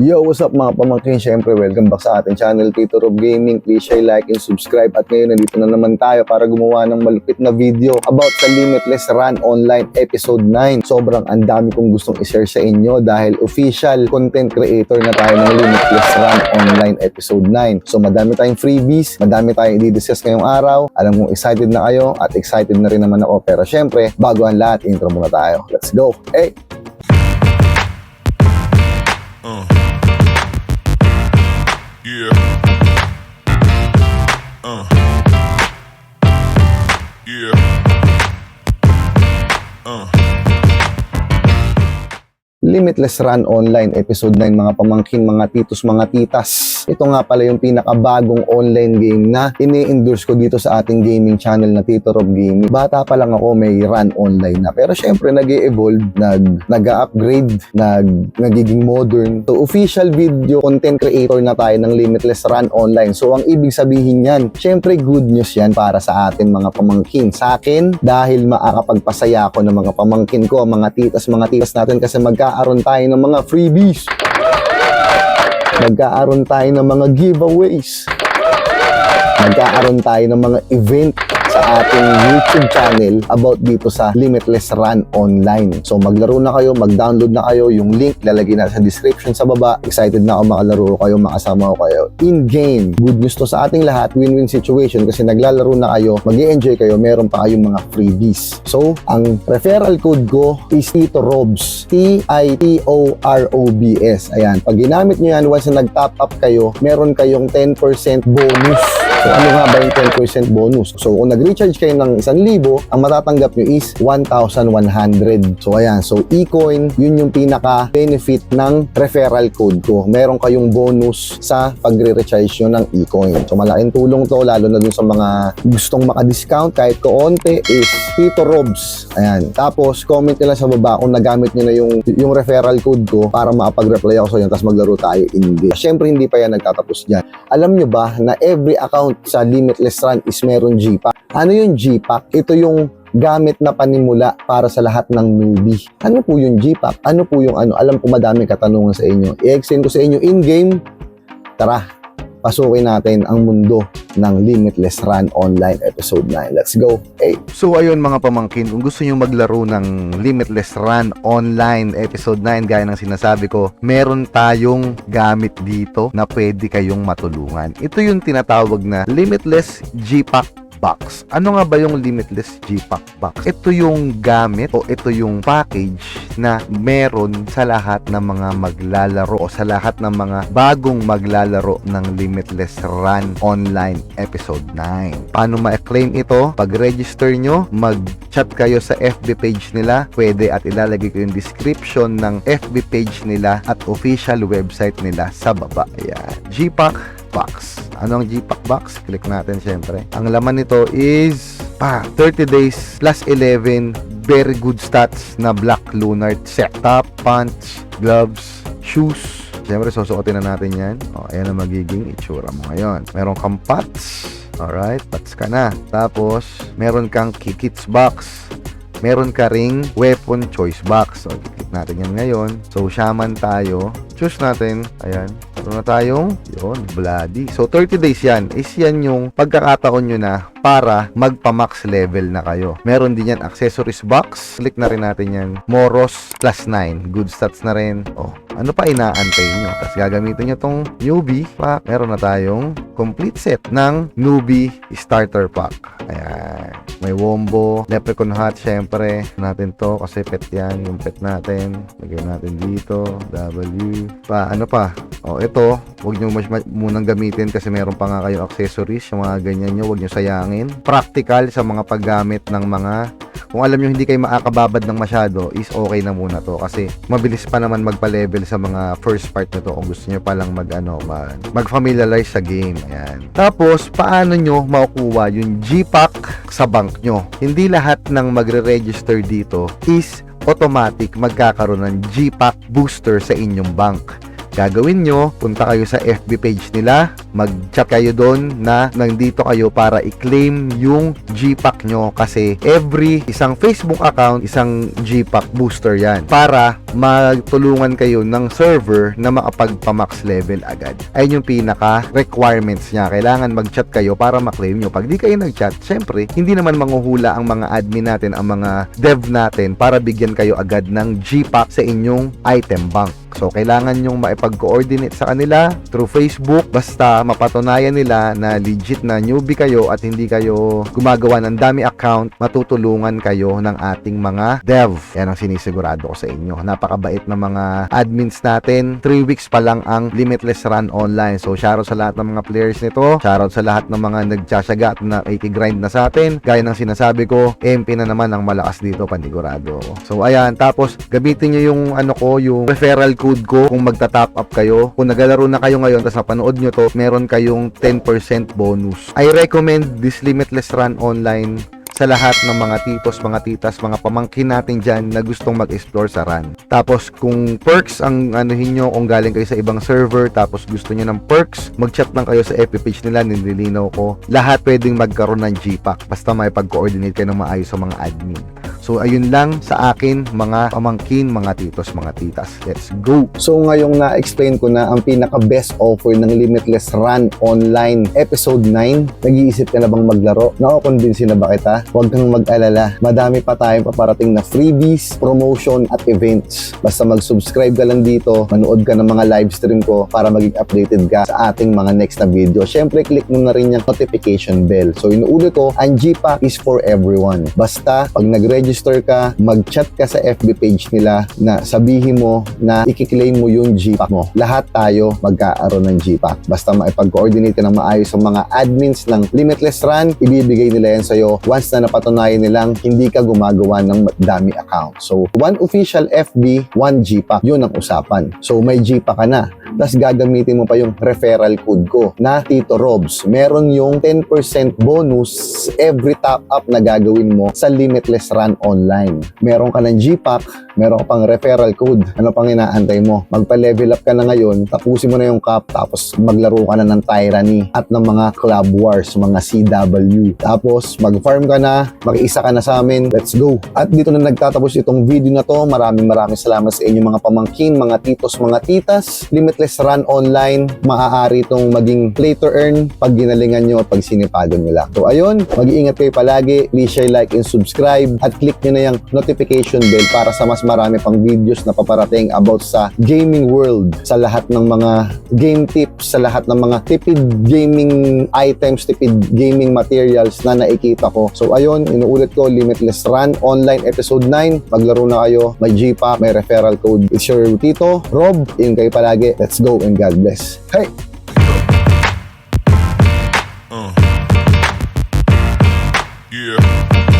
Yo, what's up mga pamangkin? Siyempre, welcome back sa ating channel, Tito Rob Gaming. Please share, like, and subscribe. At ngayon, nandito na naman tayo para gumawa ng malupit na video about sa Limitless Run Online Episode 9. Sobrang ang dami kong gustong i-share sa inyo dahil official content creator na tayo ng Limitless Run Online Episode 9. So, madami tayong freebies, madami tayong i-discuss ngayong araw. Alam kong excited na kayo at excited na rin naman ako. Pero syempre, bago ang lahat, intro muna tayo. Let's go! Hey! Limitless Run Online Episode 9 mga pamangkin, mga titos, mga titas. Ito nga pala yung pinakabagong online game na ini-endorse ko dito sa ating gaming channel na Tito Rob Gaming. Bata pa lang ako may run online na. Pero syempre nag evolve nag, nag-upgrade, nag, nagiging modern. So official video content creator na tayo ng Limitless Run Online. So ang ibig sabihin yan, syempre good news yan para sa atin mga pamangkin. Sa akin, dahil makakapagpasaya ako ng mga pamangkin ko, mga titas, mga titas natin kasi magkaaroon tayo ng mga freebies. Magkaaroon tayo ng mga giveaways. Magkaaroon tayo ng mga event sa ating YouTube channel about dito sa Limitless Run Online. So maglaro na kayo, mag-download na kayo. Yung link lalagay na sa description sa baba. Excited na ako makalaro kayo, makasama ko kayo. In-game, good news to sa ating lahat, win-win situation kasi naglalaro na kayo, mag enjoy kayo, meron pa kayong mga freebies. So, ang referral code ko is Tito Robs. T-I-T-O-R-O-B-S. Ayan, pag ginamit nyo yan, once na nag-top up kayo, meron kayong 10% bonus. So, ano nga ba yung 10% bonus? So, kung nag-recharge kayo ng 1,000, ang matatanggap nyo is 1,100. So, ayan. So, e-coin, yun yung pinaka-benefit ng referral code ko. Meron kayong bonus sa pagre-recharge nyo ng e-coin. So, malaking tulong to, lalo na dun sa mga gustong maka-discount kahit koonte is Tito Robs. Ayan. Tapos, comment lang sa baba kung nagamit nyo na yung, yung referral code ko para makapag-reply ako sa inyo tapos maglaro tayo in game. Siyempre, hindi pa yan nagtatapos dyan. Alam nyo ba na every account sa Limitless Run is meron GPAC? Ano yung GPAC? Ito yung gamit na panimula para sa lahat ng newbie. Ano po yung GPAC? Ano po yung ano? Alam ko madami katanungan sa inyo. I-explain ko sa inyo in-game. Tara, pasukin natin ang mundo ng Limitless Run Online Episode 9. Let's go. Hey! So ayun mga pamangkin, kung gusto nyo maglaro ng Limitless Run Online Episode 9 gaya ng sinasabi ko, meron tayong gamit dito na pwede kayong matulungan. Ito yung tinatawag na Limitless GPAC box. Ano nga ba yung limitless GPAC box? Ito yung gamit o ito yung package na meron sa lahat ng mga maglalaro o sa lahat ng mga bagong maglalaro ng Limitless Run Online Episode 9. Paano ma-claim ito? Pag-register nyo, mag-chat kayo sa FB page nila. Pwede at ilalagay ko yung description ng FB page nila at official website nila sa baba. Ayan. GPAC box. Ano ang GPAC box? Click natin syempre. Ang laman nito is pa 30 days plus 11 very good stats na black lunar set. Top, pants, gloves, shoes. Siyempre, susuotin na natin yan. O, ayan ang magiging itsura mo ngayon. Meron kang pats. Alright, pats ka na. Tapos, meron kang kits box. Meron ka ring weapon choice box. So, click natin yan ngayon. So, shaman tayo. Choose natin. Ayan. Meron na tayong, yun, bloody. So, 30 days yan. Is yan yung pagkakataon nyo na para magpa-max level na kayo. Meron din yan accessories box. Click na rin natin yan. Moros plus 9. Good stats na rin. Oh, ano pa inaantay nyo? Tapos gagamitin nyo tong newbie pack. Meron na tayong complete set ng newbie starter pack. Ayan. May wombo, leprechaun hat, syempre. Natin to kasi pet yan, yung pet natin. Lagay natin dito, W. Pa, ano pa? O, ito, huwag nyo munang gamitin kasi meron pa nga kayong accessories, yung mga ganyan nyo, huwag nyo sayangin. Practical sa mga paggamit ng mga kung alam nyo hindi kayo makakababad ng masyado is okay na muna to. Kasi mabilis pa naman magpa-level sa mga first part na to kung gusto nyo palang mag ano mag, mag-familiarize sa game. Ayan. Tapos paano nyo makukuha yung GPAC sa bank nyo? Hindi lahat ng magre-register dito is automatic magkakaroon ng GPAC booster sa inyong bank Gagawin nyo, punta kayo sa FB page nila, mag-chat kayo doon na nandito kayo para i-claim yung GPAC nyo kasi every isang Facebook account, isang GPAC booster yan para magtulungan kayo ng server na makapagpa-max level agad. Ayun yung pinaka requirements niya. Kailangan mag-chat kayo para maklaim nyo. Pag di kayo nag-chat, syempre, hindi naman manguhula ang mga admin natin, ang mga dev natin para bigyan kayo agad ng GPAC sa inyong item bank. So, kailangan nyong maipag-coordinate sa kanila through Facebook. Basta mapatunayan nila na legit na newbie kayo at hindi kayo gumagawa ng dami account, matutulungan kayo ng ating mga dev. Yan ang sinisigurado ko sa inyo. Napakabait ng mga admins natin. 3 weeks pa lang ang Limitless Run online. So, shoutout sa lahat ng mga players nito. Shoutout sa lahat ng mga nagtsatsaga at nakikigrind na sa atin. Gaya ng sinasabi ko, MP na naman ang malakas dito, panigurado. So, ayan. Tapos, gamitin nyo yung ano ko, yung referral code ko kung magta-top up kayo. Kung nagalaro na kayo ngayon, tapos napanood nyo to, meron kayong 10% bonus. I recommend this Limitless Run online sa lahat ng mga titos, mga titas, mga pamangkin natin dyan na gustong mag-explore sa run. Tapos kung perks ang anuhin nyo, kung galing kayo sa ibang server, tapos gusto nyo ng perks, mag-chat lang kayo sa FB page nila, nililinaw ko. Lahat pwedeng magkaroon ng GPAC, basta may pag-coordinate kayo ng maayos sa mga admin. So ayun lang sa akin, mga pamangkin, mga titos, mga titas. Let's go! So ngayong na-explain ko na ang pinaka-best offer ng Limitless Run Online Episode 9, nag-iisip ka na bang maglaro? Nakakonvince na ba kita? Huwag kang mag-alala. Madami pa tayong paparating na freebies, promotion at events. Basta mag-subscribe ka lang dito, manood ka ng mga live stream ko para maging updated ka sa ating mga next na video. Siyempre, click mo na rin yung notification bell. So inuulit ko, ang GPAC is for everyone. Basta, pag nag-register ka, mag-chat ka sa FB page nila na sabihin mo na i-claim mo yung GPAC mo. Lahat tayo magkaaroon ng GPAC. Basta maipag-coordinate ng maayos sa mga admins ng Limitless Run, ibibigay nila yan sa'yo once na napatunayan nilang hindi ka gumagawa ng dami account. So, one official FB, one GPAC. Yun ang usapan. So, may GPAC ka na. Tapos gagamitin mo pa yung referral code ko na Tito Robs. Meron yung 10% bonus every top up na gagawin mo sa Limitless Run Online. Meron ka ng GPAC, meron ka pang referral code. Ano pang inaantay mo? Magpa-level up ka na ngayon, tapusin mo na yung cup, tapos maglaro ka na ng Tyranny at ng mga Club Wars, mga CW. Tapos mag-farm ka na, makiisa ka na sa amin, let's go. At dito na nagtatapos itong video na to. Maraming maraming salamat sa inyo mga pamangkin, mga titos, mga titas. Limitless Run Online, maaari itong maging play to earn pag ginalingan nyo at pag sinipagan nyo lang. So ayun, mag-iingat kayo palagi. Please share, like, and subscribe. At click nyo na yung notification bell para sa mas marami pang videos na paparating about sa gaming world. Sa lahat ng mga game tips, sa lahat ng mga tipid gaming items, tipid gaming materials na nakikita ko. So ayun, inuulit ko, Limitless Run Online Episode 9. Maglaro na kayo. May GPA, may referral code. It's your Tito, Rob. Ingat kayo palagi. Let's go and God bless. Hey!